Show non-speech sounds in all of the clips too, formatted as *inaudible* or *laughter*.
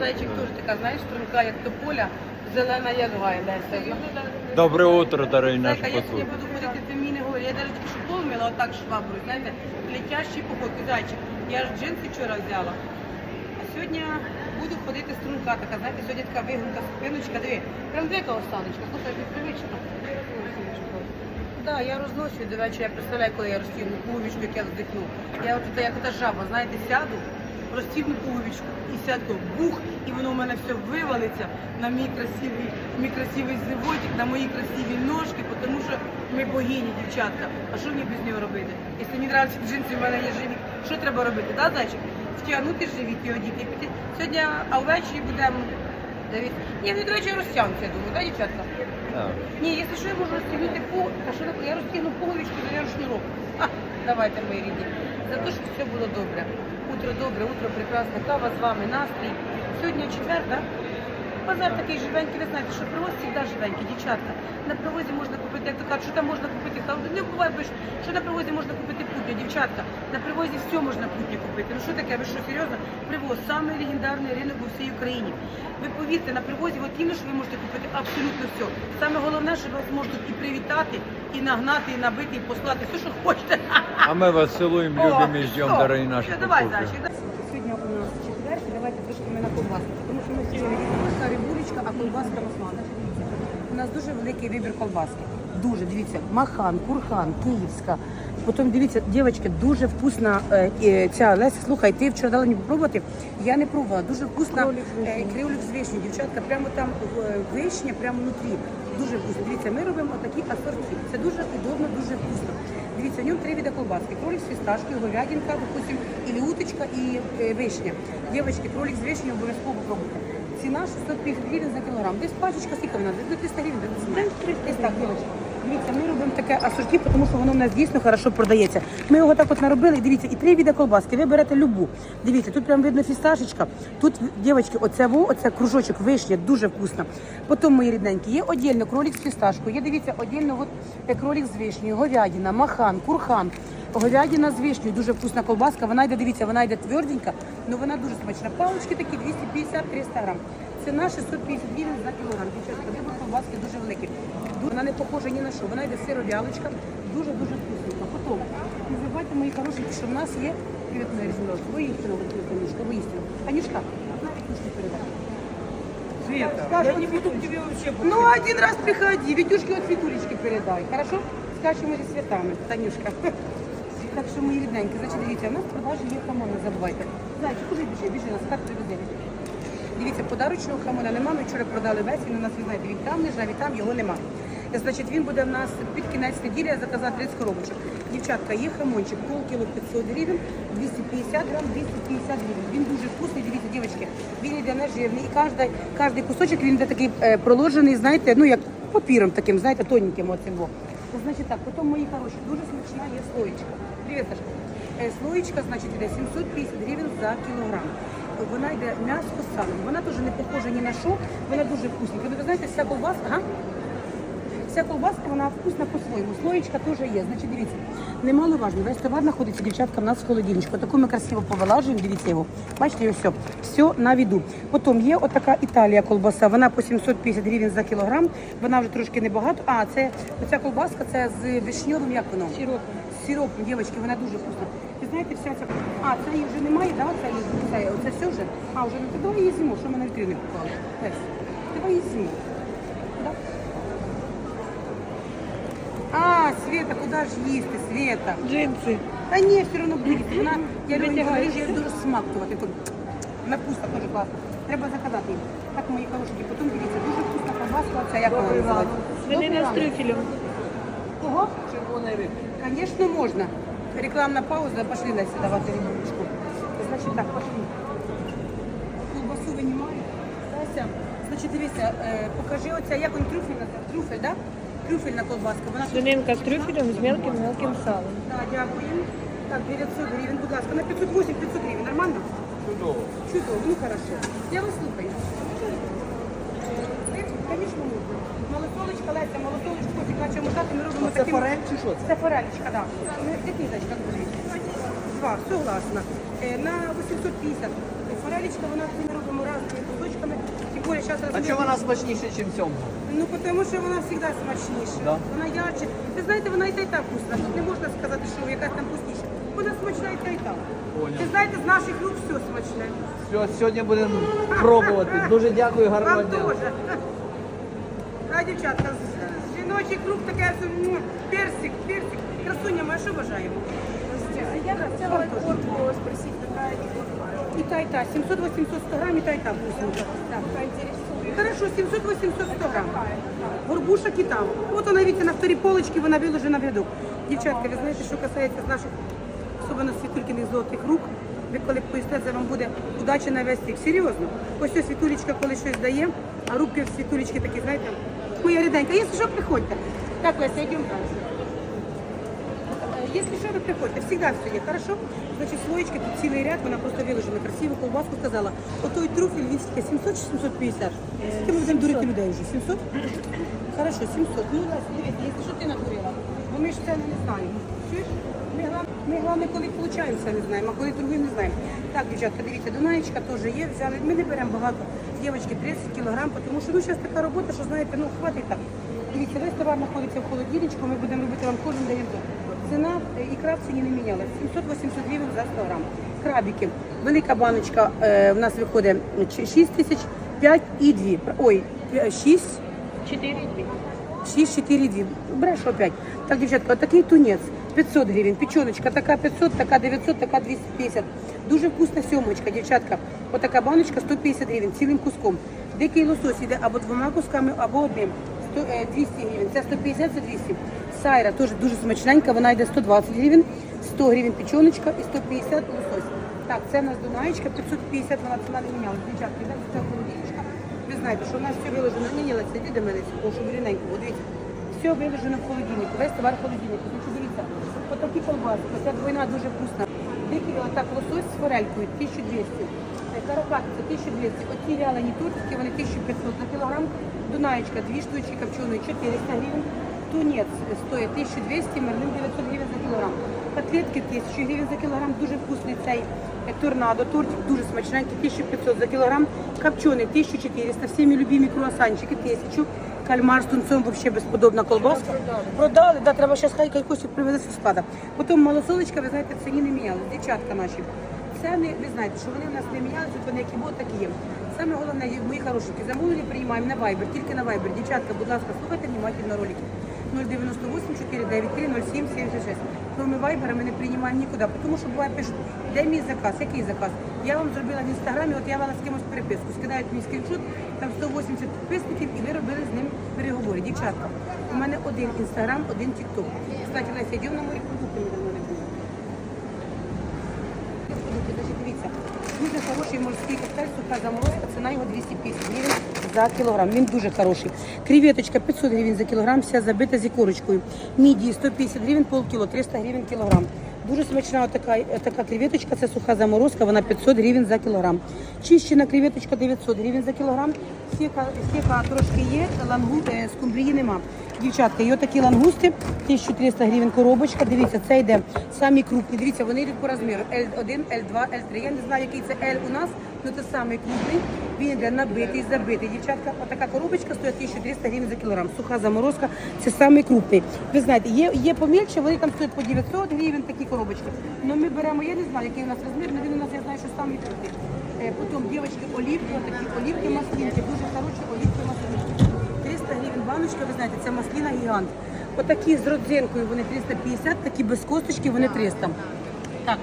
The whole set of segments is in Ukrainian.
зайчик теж така, знаєш, струнка, як тополя, зелена, як гай, Леся. Доброе утро, дорогі наші Зайка, я сьогодні буду ходити, ти мені не говори. Я навіть що помила, отак шваброю, знаєте, летящі походки, зайчик. Я ж джинси вчора взяла. А сьогодні буду ходити струнка така, знаєте, сьогодні така вигнута спиночка, диви. Прям дика останочка, слухай, непривично. Да, я розношую до вечора, я представляю, коли я розтягну пуговичку, як я вздихну. Я от як ота жаба, знаєте, сяду, розтягну пуговичку і сяду бух, і воно в мене все вивалиться на мій красивий, мій красивий животик, на мої красиві ножки, тому що ми богині, дівчатка. А що мені без нього робити? Якщо мені нравляться джинси, в мене є живіт. Що треба робити, да, зайчик? Втягнути живіт і одіти. піти. Сьогодні, а ввечері будемо. Ні, ну, до речі, розтягнуться, я думаю, да, дівчатка? Так. Ні, якщо що, я можу розтягнути пу... А що таке? Я розтягну пуговичку, зав'яжу шнурок. Ха, давайте, мої рідні. За те, щоб все було добре. Утро добре, утро прекрасне. Кава з вами, настрій. Сьогодні четвер, так? Базар такий живенький, ви знаєте, що привоз завжди живенький, дівчатка. На привозі можна купити, як то кажуть, що там можна купити. Не буває, що на привозі можна купити путню, дівчатка. На привозі все можна путню купити. Ну що таке, ви що, серйозно? Привоз, самий легендарний ринок у всій Україні. Ви повірте, на привозі, от іменно, що ви можете купити абсолютно все. Саме головне, що вас можуть і привітати, і нагнати, і набити, і послати, все, що хочете. А ми вас цілуємо, любимо і ждемо, дорогі наші Давай. Зайчик. да. Сьогодні у нас четвер, і давайте трошки ми на колбаску, тому що ми сьогодні колбаска, рибулечка, а колбаска маслана. У нас дуже великий вибір колбаски. Дуже, дивіться, махан, курхан, київська. Потім дивіться, дівчатки, дуже вкусна е, е, ця Леся, слухай, ти вчора дала мені попробувати, я не пробувала, дуже вкусна е, кривлік з вишні, дівчатка, прямо там е, вишня, прямо внутрі. Дуже вкусно. Дивіться, ми робимо отакі асорті. Це дуже удобно, дуже вкусно. Дивіться, в ньому три види колбаски. Кролик з фісташкою, говядинка, допустим, і уточка, і е, вишня. Дівчатки, кролик з вишнею обов'язково попробуйте. Ціна 650 гривень за кілограм. Десь пачечка, скільки вона? Десь 300 гривень. Десь так, дівчатки. Дивіться, ми робимо таке асорті, тому що воно в нас дійсно хорошо продається. Ми його так от наробили, дивіться, і три види колбаски. Ви берете любу. Дивіться, тут прям видно фісташечка. Тут, дівчатки, оце оце кружочок вишня, дуже вкусно. Потім, мої рідненькі, є отдельно кролик з фісташкою, є, дивіться, отдельно от, е, кролик з вишнею, говядина, махан, курхан. Говядина з вишнею, дуже вкусна колбаска. Вона йде, дивіться, вона йде тверденька, але вона дуже смачна. Палочки такі 250-300 грам. Ціна 650 гривень за кілограм. Дівчатка, вибор колбаски дуже великий. Вона не похожа ні на що. Вона йде сировялочка, дуже-дуже вкусненька. Потім, не забувайте, мої хорошенькі, що в нас є привіт, моя різновид. Воістину, Танюшка, воістину. Танюшка, на Вітюшки передай. Света, я не буду к тебе вообще Ну, один раз приходи, Витюшке от Витулечки передай, хорошо? Скачемо зі святами, Танюшка. *laughs* Так що, мої рідненькі, значить, дивіться, у нас в продажі є хамон, не забувайте. Зайчик, куди біжи, біжи, нас так привезе. Дивіться, подарочного хамона нема, ми вчора продали весь, він у нас, ви знаєте, він там лежав і там його нема. Значить, він буде в нас під кінець неділі, я заказав 30 коробочок. Дівчатка, є хамончик, полкіло 500 гривень, 250 грам, 250 гривень. Він дуже вкусний, дивіться, дівчатки, він йде не жирний. І кожний, кожний кусочок він йде такий е, проложений, знаєте, ну як папіром таким, знаєте, тоненьким оцим. Значить так, потім мої хороші, дуже смачна є слоєчка. Привіт, Сашка. Е, Слоєчка, значить, йде 750 гривень за кілограм. Вона йде м'ясо салом. Вона теж не похожа ні на що, вона дуже вкусна. Ви знаєте, вся колбаска, ага. Вся колбаска, вона вкусна по-своєму. Слоєчка теж є. Значить, дивіться, немаловажно. Весь товар знаходиться, дівчатка, в нас в холодильничку. Таку ми красиво повилажуємо, дивіться його. Бачите, його все. Все на віду. Потім є отака Італія колбаса. Вона по 750 гривень за кілограм. Вона вже трошки небагато. А, це оця колбаска, це з вишньовим, як воно? Сиропом. Сиропом, дівчатки, вона дуже вкусна. Ви знаєте, вся ця... А, це її вже немає, да? Це, її- це, оце все вже? А, вже не давай її з'їмо, що ми на вітрини поклали. Лесь, Давай її з'їмо. Да? А, Света, куда ж їсти, Света? Джинсы. Та ні, все одно буде. Вона, *laughs* я люблю її дуже смактувати. Тут на вкусно дуже класно. Треба заказати її. Так, мої хорошенькі, потім дивіться, дуже вкусна колбаска, оця як вона називається? Свинина ранок. трюфелем. Кого? Конечно, можно. Рекламна пауза, пошли Леся давати рибулечку. Значить так, пошли. Колбасу винімаю. Леся, значить, дивися, е, покажи оця, як він трюфель, трюфель, да? Трюфельна колбаска. Вона Свининка с трюфелем с мелким-мелким салом. Так, дякую. Так, 900 гривень, будь ласка. На 508 500 гривень. Нормально? Чудово. Чудово, ну хорошо. Я вас слухаю. Звісно, можна. Малосолочка, Леся, малосолочку, котик, наче мотати, ми робимо Це таким... форель чи що це? Це форелечка, так. Да. Який зайчик буде? Два, согласна. Е, На 850. Форелечка, вона ми робимо разні Коля, зараз А чого вона смачніша, ніж сьомга? Ну, тому що вона завжди смачніша. Да? Вона ярче. Ви знаєте, вона і та і та вкусна. Тут не можна сказати, що якась там вкусніша. Вона смачна і та і та. Понял. Ви знаєте, з наших рук все смачне. Все, сьогодні будемо пробувати. Дуже дякую, гарного Вам дня. теж. А, дівчатка, з з жіночих рук таке м, персик, персик. Красуня моя, що бажаємо? Я хотела корку спросить, какая І та, і та. 700-800 100 грам, і та, і та вкусненько. Хорошо, 700-800 100 грам. Горбуша кита. От вона, видите, на вторій полочці вона виложена в рядок. Дівчатка, ви знаєте, що касається наших, особливо світулькиних золотих рук, ви коли поїсте, це вам буде удача на весь рік. Серйозно. Ось ця світулечка, коли щось дає, а рубки в світулечки такі, знаєте, моя ріденька. Якщо що, приходьте. Так, Леся, йдемо далі. Если что, вы приходите, всегда все есть, хорошо? Значит, слоечка, тут цілий ряд, вона просто виложена красиво, колбаску сказала. Отой труфель, він скільки, 700 чи 750? Скільки ми будемо дурити людей вже? 700? Хорошо, 700. Ну, Леся, дивіться, якщо що ти натворила, бо ми ж це не знаємо. Чуєш? Ми, глав- ми головне, коли получаємо, це не знаємо, а коли торгуємо, не знаємо. Так, дівчатка, дивіться, Дунаєчка теж є, взяли. Ми не беремо багато. Дівчатки, 30 кілограм, тому що ну, зараз така робота, що знаєте, ну, хватить так. Дивіться, весь товар знаходиться в холодильничку, ми будемо робити вам кожен день. обзор. Ціна е, ікра в ціні не мінялась. 700-800 гривень за 100 грам. Крабики. Велика баночка е, в нас виходить 6 тисяч, 5 і 2. Ой, 6, 4 6, 4, 2. Бреш опять. Так, дівчатка, отакий тунець. 500 гривень. Печеночка така 500, така 900, така 250. Дуже вкусна сьомочка, дівчатка. Отака баночка 150 гривень, цілим куском. Дикий лосось йде або двома кусками, або одним. 100, е, 200 гривень. Це 150, це 200. Сайра теж дуже смачненька, вона йде 120 гривень, 100 гривень печеночка і 150 лосось. Так, це в нас Дунаєчка, 550, вона ціна не мінялась. Дівчатка, йдемо це холодильничка. Ви знаєте, що у нас все виложено, не нілося, йди до мене, тому що рівненько, дивіться. Все виложено в холодильнику, весь товар в холодильнику. Значить, дивіться, отакі колбаски, оця двойна дуже вкусна. Дикий отак лосось з форелькою, 1200. Е, Каракатиця 1200. Оці вялені турки, вони 1500 на кілограм. Дунаєчка, дві штучки копченої, 400 гривень. Тунець стоїть 1200, мерлин 900 гривень за кілограм. Котлетки 1000 гривень за кілограм, дуже вкусний цей е, торнадо, тортик дуже смачненький, 1500 за кілограм. Копчений 1400, всіми любимі круасанчики 1000. Кальмар з тунцом взагалі безподобна колбаска. Продали, да, треба зараз хай якось привезе зі склада. Потім малосолочка, ви знаєте, ціні не міняли. Дівчатка наші. Ціни, ви знаєте, що вони в нас не мінялися, вони які були, так і є. Саме головне, мої хорошенькі, замовлення приймаємо на Viber, тільки на Viber. Дівчатка, будь ласка, слухайте внимательно ролики. 098 493 07 76. Кроме Viber ми не приймаємо нікуди, тому що буває пишуть, де мій заказ, який заказ. Я вам зробила в інстаграмі, от я вела з кимось переписку. Скидають мені скріншот, там 180 підписників, і ви робили з ним переговори. Дівчатка, у мене один інстаграм, один тікток. Кстати, Леся, йдемо на морі продукти, значить, дивіться, дуже хороший морський коктейль, суха заморозка, ціна його 250 гривень за кілограм. Він дуже хороший. Креветочка 500 гривень за кілограм, вся забита з ікорочкою. Мідії 150 гривень, полкіло, 300 гривень кілограм. Дуже смачна така, така креветочка, це суха заморозка, вона 500 гривень за кілограм. Чищена креветочка 900 гривень за кілограм. Сіка, сіка трошки є, лангу, е, скумбрії нема. Дівчатка, є такі лангусти, 1300 гривень коробочка. Дивіться, це йде самі крупні. Дивіться, вони йдуть по розміру L1, L2, L3. Я не знаю, який це L у нас, але це самий крупний. Він йде набитий, забитий. Дівчатка, отака коробочка стоїть 1300 гривень за кілограм. Суха заморозка, це самий крупний. Ви знаєте, є, є помільче, вони там стоять по 900 гривень, такі коробочки. Ну ми беремо, я не знаю, який у нас розмір, але він у нас, я знаю, що самий крупний. Е, Потім дівчатки, олівки, отакі олівки маслинки, дуже хороші олівки маслинки. 300 гривень баночка, ви знаєте, це масліна гігант. Отакі з родзинкою вони 350, такі без косточки вони 300. Так,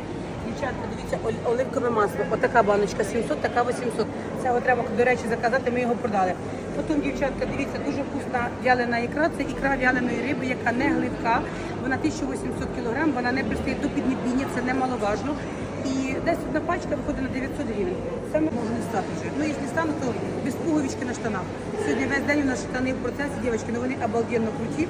дівчатка, дивіться, оливкове масло. Отака баночка 700, така 800. Цього треба, до речі, заказати, ми його продали. Потім, дівчатка, дивіться, дуже вкусна вялена ікра. Це ікра вяленої риби, яка не гливка. Вона 1800 кг, вона не пристає до піднебіння, це немаловажно. І десь одна пачка виходить на 900 гривень. Ми можемо не стати вже. Ну, якщо стану, то без пуговички на штанах. Сьогодні весь день у нас штани в процесі, дівчатки, ну вони обалденно круті.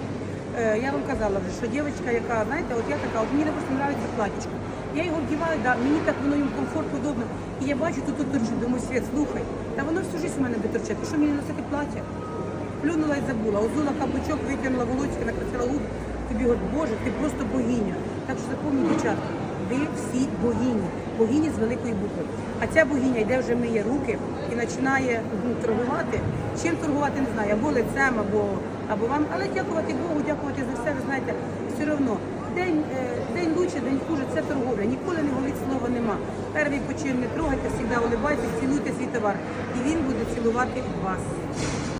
Е, Я вам казала вже, що дівчинка, яка, знаєте, от я така, от мені просто подобається платічко. Я його вдіваю, да, мені так воно їм комфортно, удобно. І я бачу, тут тут думаю, світ, слухай, та воно всю життя у мене буде торчати. Що мені носити плаття? Плюнула і забула, озула каблучок, витягнула волосся, накрасила губ. Тобі говорить, Боже, ти просто богиня. Так що запомніть, дівчатка, ви всі богині, богині з великої букви. А ця богиня йде вже миє руки і починає ну, торгувати. Чим торгувати, не знаю, або лицем, або, або вам. Але дякувати Богу, дякувати за все, ви знаєте, все одно. День, е, день лучше, день хуже, це торговля. Ніколи не говорить слова нема. Перший почин не трогайте, завжди улибайтесь, цілуйте свій товар. І він буде цілувати вас.